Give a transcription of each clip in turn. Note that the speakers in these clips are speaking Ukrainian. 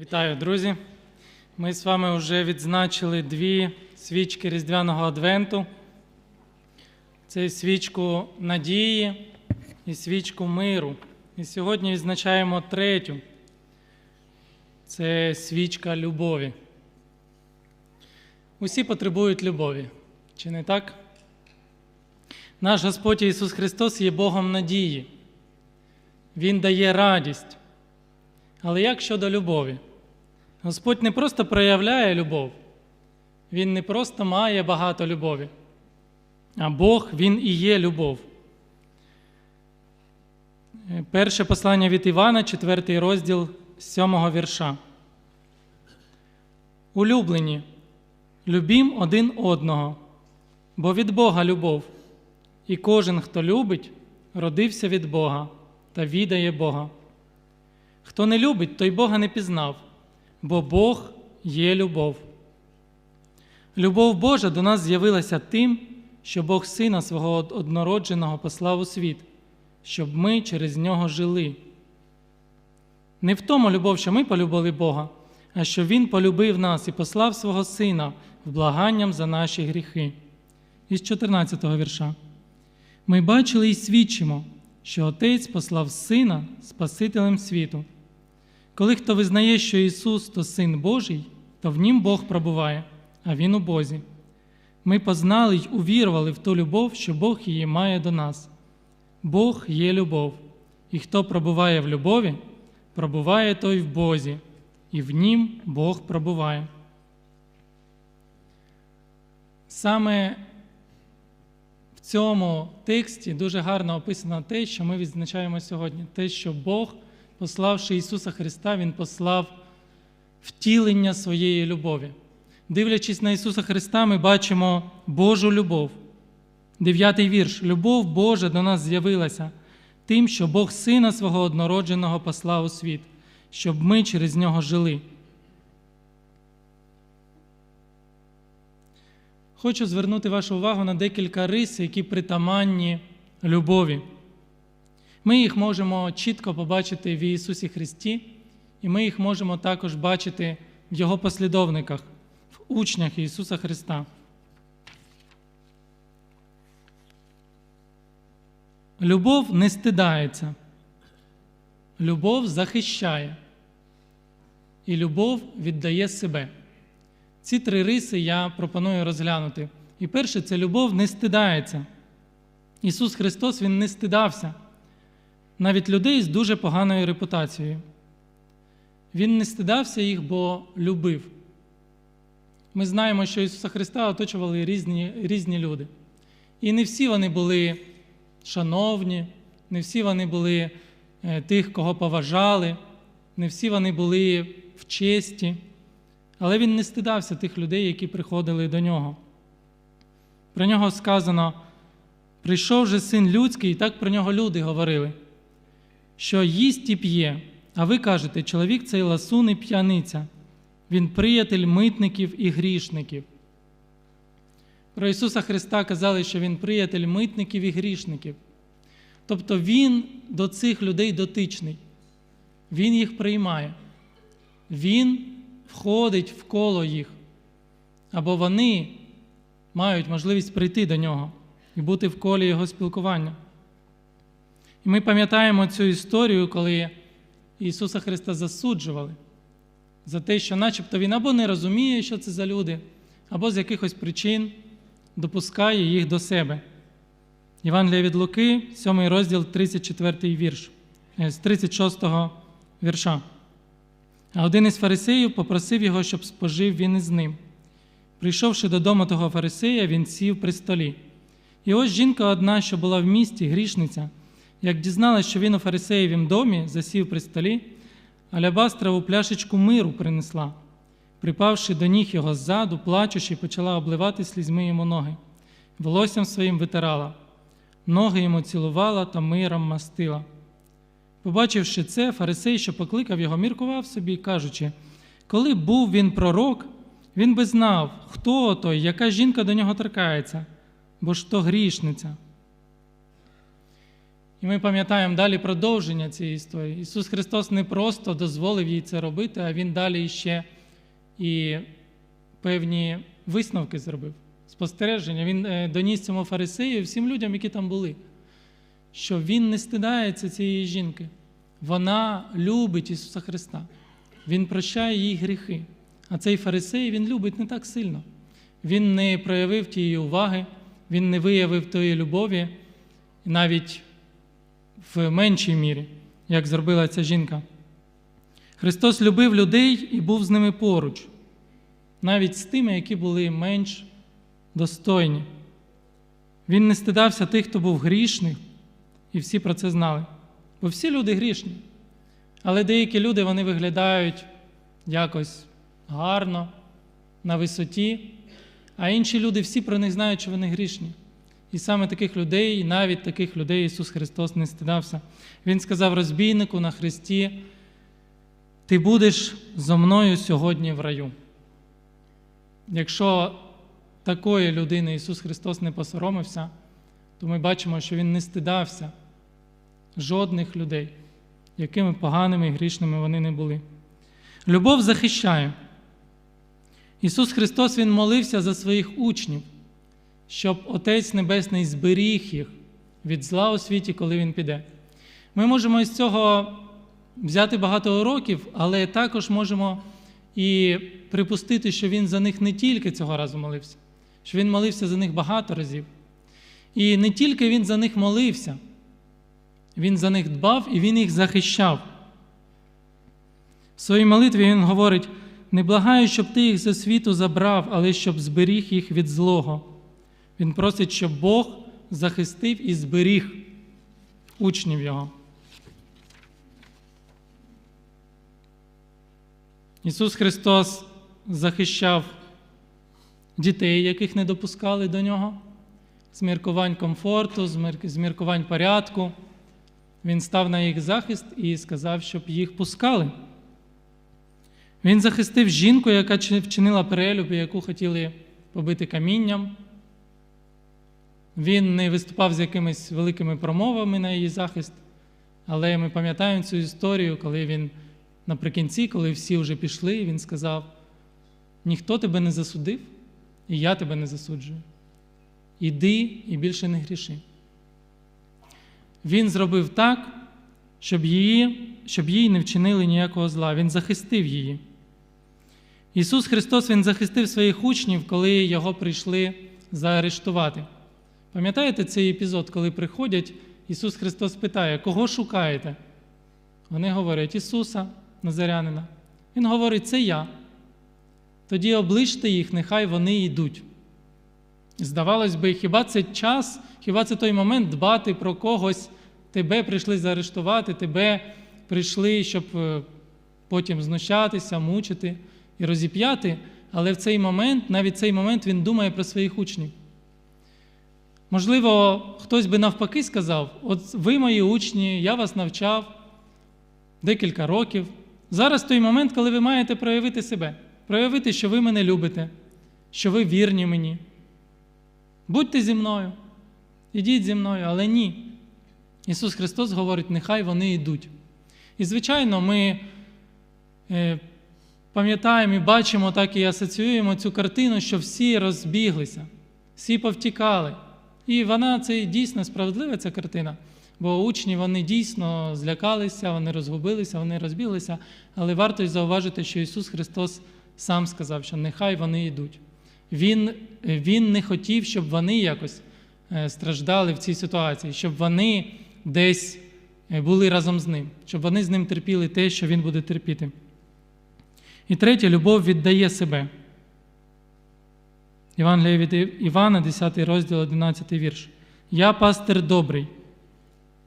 Вітаю, друзі! Ми з вами вже відзначили дві свічки Різдвяного Адвенту. Це свічку надії і свічку миру. І сьогодні відзначаємо третю. Це свічка любові. Усі потребують любові, чи не так? Наш Господь Ісус Христос є Богом надії. Він дає радість. Але як щодо любові? Господь не просто проявляє любов, Він не просто має багато любові, а Бог Він і є любов. Перше послання від Івана, 4 розділ 7 вірша. Улюблені, любім один одного, бо від Бога любов, і кожен, хто любить, родився від Бога та відає Бога. Хто не любить, той Бога не пізнав, бо Бог є любов. Любов Божа до нас з'явилася тим, що Бог Сина свого однородженого послав у світ, щоб ми через нього жили. Не в тому любов, що ми полюбили Бога, а що Він полюбив нас і послав свого Сина в благанням за наші гріхи. Із 14 го вірша. Ми бачили і свідчимо, що Отець послав Сина Спасителем світу. Коли хто визнає, що Ісус то Син Божий, то в Нім Бог пробуває, а Він у Бозі. Ми познали й увірували в ту любов, що Бог її має до нас. Бог є любов, і хто пробуває в любові, пробуває той в Бозі, і в Нім Бог пробуває. Саме в цьому тексті дуже гарно описано те, що ми відзначаємо сьогодні, те, що Бог пославши Ісуса Христа, Він послав втілення своєї любові. Дивлячись на Ісуса Христа, ми бачимо Божу любов. Дев'ятий вірш. Любов Божа до нас з'явилася тим, що Бог Сина свого однородженого послав у світ, щоб ми через нього жили. Хочу звернути вашу увагу на декілька рис, які притаманні любові. Ми їх можемо чітко побачити в Ісусі Христі, і ми їх можемо також бачити в Його послідовниках, в учнях Ісуса Христа. Любов не стидається, любов захищає, і любов віддає себе. Ці три риси я пропоную розглянути. І перше, це любов не стидається. Ісус Христос Він не стидався навіть людей з дуже поганою репутацією. Він не стидався їх, бо любив. Ми знаємо, що Ісуса Христа оточували різні, різні люди. І не всі вони були шановні, не всі вони були е, тих, кого поважали, не всі вони були в честі. Але він не стидався тих людей, які приходили до нього. Про нього сказано: прийшов же син людський, і так про нього люди говорили що їсть і п'є, а ви кажете, чоловік цей ласун і п'яниця, він приятель митників і грішників. Про Ісуса Христа казали, що Він приятель митників і грішників. Тобто Він до цих людей дотичний, Він їх приймає, Він входить в коло їх, або вони мають можливість прийти до нього і бути в колі Його спілкування. І ми пам'ятаємо цю історію, коли Ісуса Христа засуджували за те, що начебто Він або не розуміє, що це за люди, або з якихось причин допускає їх до себе. Євангелія від Луки, 7 розділ, 34 вірш, е, з 36 вірша. А один із фарисеїв попросив його, щоб спожив він із ним. Прийшовши додому того фарисея, він сів при столі. І ось жінка одна, що була в місті, грішниця. Як дізналась, що він у фарисеєвім домі засів при столі, алябастрову пляшечку миру принесла, припавши до ніг його ззаду, плачучи, почала обливати слізьми йому ноги, волоссям своїм витирала, ноги йому цілувала та миром мастила. Побачивши це, фарисей, що покликав його, міркував собі, кажучи, коли був він пророк, він би знав, хто той, яка жінка до нього торкається, бо ж то грішниця. І ми пам'ятаємо далі продовження цієї історії. Ісус Христос не просто дозволив їй це робити, а Він далі ще і певні висновки зробив, спостереження. Він е, доніс цьому фарисею і всім людям, які там були, що він не стидається цієї жінки. Вона любить Ісуса Христа. Він прощає їй гріхи. А цей фарисей він любить не так сильно. Він не проявив тієї уваги, він не виявив тої любові, навіть в меншій мірі, як зробила ця жінка. Христос любив людей і був з ними поруч, навіть з тими, які були менш достойні. Він не стидався тих, хто був грішний, і всі про це знали. Бо всі люди грішні. Але деякі люди вони виглядають якось гарно, на висоті, а інші люди всі про них знають, що вони грішні. І саме таких людей, і навіть таких людей Ісус Христос не стидався. Він сказав розбійнику на Христі: Ти будеш зо мною сьогодні в раю. Якщо такої людини Ісус Христос не посоромився, то ми бачимо, що Він не стидався жодних людей, якими поганими і грішними вони не були. Любов захищає. Ісус Христос Він молився за своїх учнів, щоб Отець Небесний зберіг їх від зла у світі, коли Він піде. Ми можемо із цього взяти багато уроків, але також можемо і припустити, що Він за них не тільки цього разу молився, що Він молився за них багато разів. І не тільки Він за них молився, Він за них дбав і Він їх захищав. В своїй молитві Він говорить: не благаю, щоб ти їх зі світу забрав, але щоб зберіг їх від злого. Він просить, щоб Бог захистив і зберіг учнів Його. Ісус Христос захищав дітей, яких не допускали до нього, з міркувань комфорту, з міркувань порядку. Він став на їх захист і сказав, щоб їх пускали. Він захистив жінку, яка вчинила перелюб, яку хотіли побити камінням. Він не виступав з якимись великими промовами на її захист, але ми пам'ятаємо цю історію, коли він наприкінці, коли всі вже пішли, він сказав: ніхто тебе не засудив, і я тебе не засуджую. Іди і більше не гріши. Він зробив так, щоб її, щоб їй не вчинили ніякого зла. Він захистив її. Ісус Христос Він захистив своїх учнів, коли його прийшли заарештувати. Пам'ятаєте цей епізод, коли приходять, Ісус Христос питає, кого шукаєте? Вони говорять Ісуса Назарянина. Він говорить, це я. Тоді обличте їх, нехай вони йдуть. Здавалось би, хіба це час, хіба це той момент дбати про когось, тебе прийшли заарештувати, тебе прийшли, щоб потім знущатися, мучити і розіп'яти, але в цей момент, навіть цей момент, він думає про своїх учнів. Можливо, хтось би навпаки сказав: от ви мої учні, я вас навчав декілька років. Зараз той момент, коли ви маєте проявити себе, проявити, що ви мене любите, що ви вірні мені. Будьте зі мною, ідіть зі мною, але ні. Ісус Христос говорить, нехай вони йдуть. І, звичайно, ми е, пам'ятаємо і бачимо, так і асоціюємо цю картину, що всі розбіглися, всі повтікали. І вона це дійсно справедлива ця картина. Бо учні вони дійсно злякалися, вони розгубилися, вони розбіглися. Але варто й зауважити, що Ісус Христос сам сказав, що нехай вони йдуть. Він, Він не хотів, щоб вони якось страждали в цій ситуації, щоб вони десь були разом з ним, щоб вони з ним терпіли те, що Він буде терпіти. І третє, любов віддає себе. Євангелія від Івана, 10 розділ, 11 вірш. Я пастир добрий.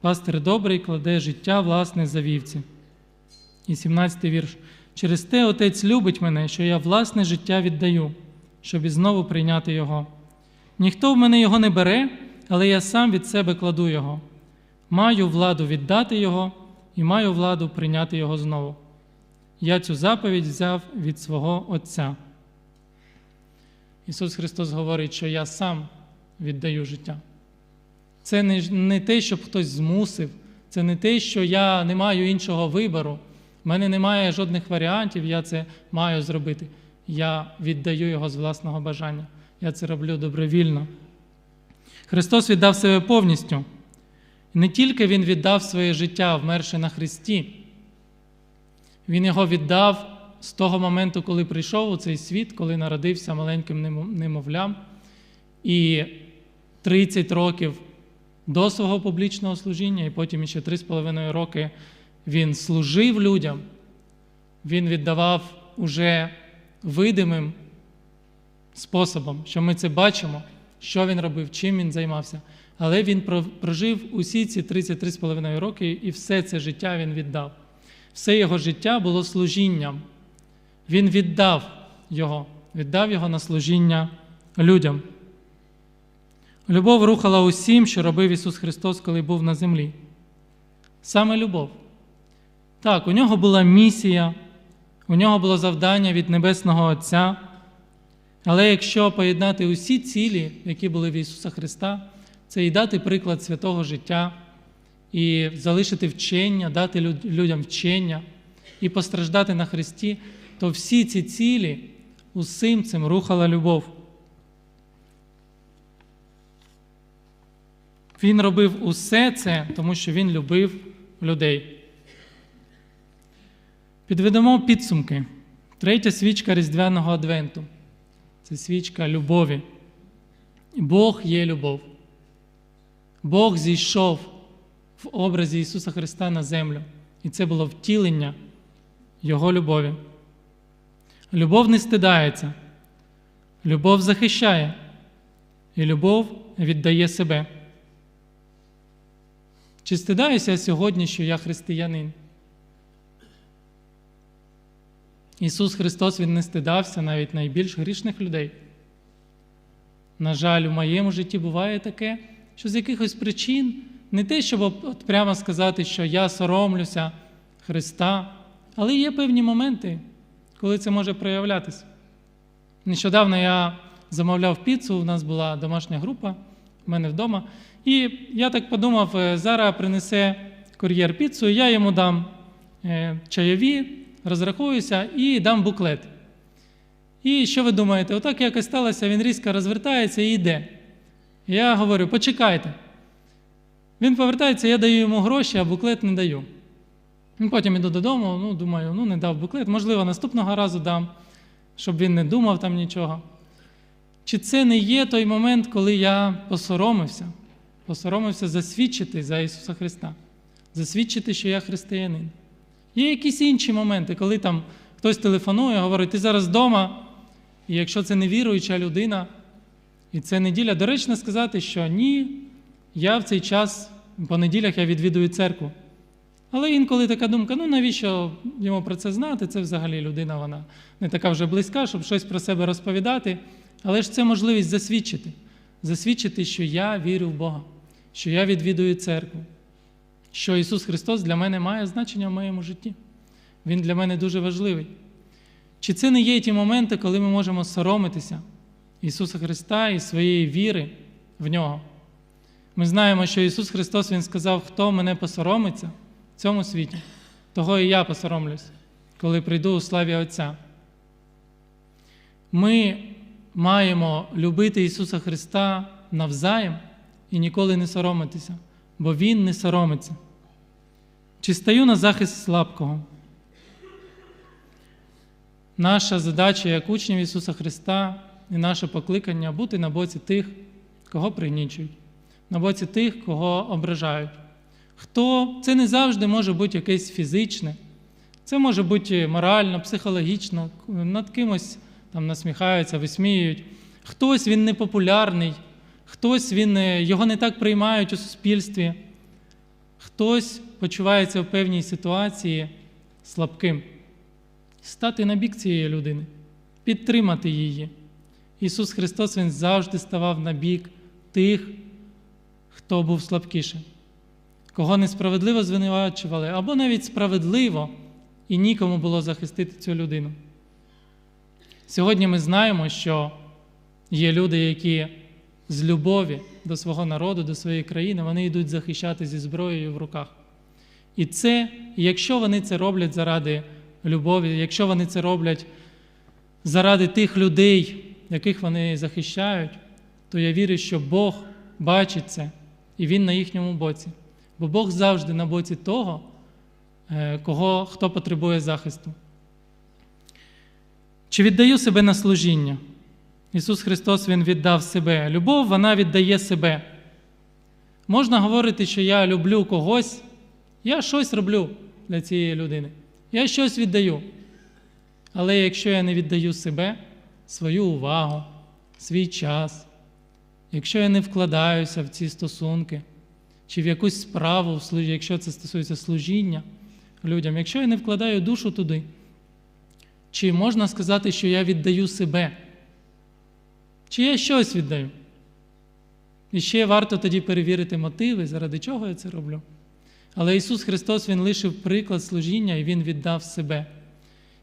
Пастир добрий кладе життя власне за вівці. І 17 вірш. Через те Отець любить мене, що я власне життя віддаю, щоб і знову прийняти Його. Ніхто в мене його не бере, але я сам від себе кладу Його. Маю владу віддати Його і маю владу прийняти Його знову. Я цю заповідь взяв від свого Отця. Ісус Христос говорить, що я сам віддаю життя. Це не, те, щоб хтось змусив, це не те, що я не маю іншого вибору. У мене немає жодних варіантів, я це маю зробити. Я віддаю його з власного бажання. Я це роблю добровільно. Христос віддав себе повністю. Не тільки Він віддав своє життя, вмерши на Христі, Він його віддав з того моменту, коли прийшов у цей світ, коли народився маленьким немо- немовлям, і 30 років до свого публічного служіння, і потім ще 3,5 роки він служив людям, він віддавав уже видимим способом, що ми це бачимо, що він робив, чим він займався. Але він прожив усі ці 33,5 роки, і все це життя він віддав. Все його життя було служінням. Він віддав його, віддав його на служіння людям. Любов рухала усім, що робив Ісус Христос, коли був на землі. Саме любов. Так, у нього була місія, у нього було завдання від Небесного Отця. Але якщо поєднати усі цілі, які були в Ісуса Христа, це і дати приклад святого життя, і залишити вчення, дати людям вчення і постраждати на Христі, то всі ці цілі усім цим рухала любов. Він робив усе це, тому що він любив людей. Підведемо підсумки. Третя свічка Різдвяного Адвенту це свічка любові. Бог є любов. Бог зійшов в образі Ісуса Христа на землю, і це було втілення Його любові. Любов не стидається, любов захищає, і любов віддає себе. Чи стидаюся я сьогодні, що я християнин? Ісус Христос Він не стидався навіть найбільш грішних людей. На жаль, у моєму житті буває таке, що з якихось причин не те, щоб от прямо сказати, що я соромлюся Христа, але є певні моменти, коли це може проявлятися. Нещодавно я замовляв піцу, у нас була домашня група у мене вдома. І я так подумав, е, зараз принесе кур'єр піцу, я йому дам е, чайові, розрахуюся і дам буклет. І що ви думаєте? Отак якось сталося, він різко розвертається і йде. Я говорю, почекайте. Він повертається, я даю йому гроші, а буклет не даю. Ну, Потім іду додому, ну, думаю, ну не дав буклет, можливо, наступного разу дам, щоб він не думав там нічого. Чи це не є той момент, коли я посоромився? Посоромився засвідчити за Ісуса Христа, засвідчити, що я християнин. Є якісь інші моменти, коли там хтось телефонує, говорить, ти зараз вдома, і якщо це невіруюча людина, і це неділя, доречно сказати, що ні, я в цей час, по неділях я відвідую церкву. Але інколи така думка: ну навіщо йому про це знати? Це взагалі людина, вона не така вже близька, щоб щось про себе розповідати. Але ж це можливість засвідчити, засвідчити, що я вірю в Бога, що я відвідую церкву, що Ісус Христос для мене має значення в моєму житті. Він для мене дуже важливий. Чи це не є ті моменти, коли ми можемо соромитися Ісуса Христа і своєї віри в Нього? Ми знаємо, що Ісус Христос Він сказав, хто мене посоромиться в цьому світі, того і я посоромлюсь, коли прийду у славі Отця. Ми маємо любити Ісуса Христа навзаєм і ніколи не соромитися, бо Він не соромиться. Чи стаю на захист слабкого? Наша задача як учнів Ісуса Христа і наше покликання бути на боці тих, кого пригнічують, на боці тих, кого ображають. Хто це не завжди може бути якесь фізичне, це може бути морально, психологічно, над кимось там насміхаються, висміюють. Хтось він непопулярний, хтось він, е, його не так приймають у суспільстві, хтось почувається в певній ситуації слабким. Стати на бік цієї людини, підтримати її. Ісус Христос Він завжди ставав на бік тих, хто був слабкішим, кого несправедливо звинувачували, або навіть справедливо, і нікому було захистити цю людину. Сьогодні ми знаємо, що є люди, які з любові до свого народу, до своєї країни, вони йдуть захищати зі зброєю в руках. І це, якщо вони це роблять заради любові, якщо вони це роблять заради тих людей, яких вони захищають, то я вірю, що Бог бачить це, і Він на їхньому боці. Бо Бог завжди на боці того, е, кого, хто потребує захисту. Чи віддаю себе на служіння? Ісус Христос Він віддав себе. Любов, вона віддає себе. Можна говорити, що я люблю когось, я щось роблю для цієї людини. Я щось віддаю. Але якщо я не віддаю себе, свою увагу, свій час, якщо я не вкладаюся в ці стосунки, чи в якусь справу, якщо це стосується служіння людям, якщо я не вкладаю душу туди, чи можна сказати, що я віддаю себе? Чи я щось віддаю? І ще варто тоді перевірити мотиви, заради чого я це роблю. Але Ісус Христос Він лишив приклад служіння і Він віддав себе.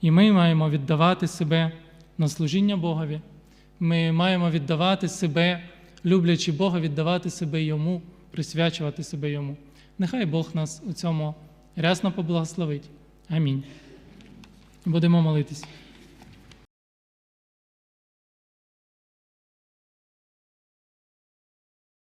І ми маємо віддавати себе на служіння Богові. Ми маємо віддавати себе, люблячи Бога, віддавати себе Йому, присвячувати себе Йому. Нехай Бог нас у цьому рясно поблагословить. Амінь. Будемо молитись.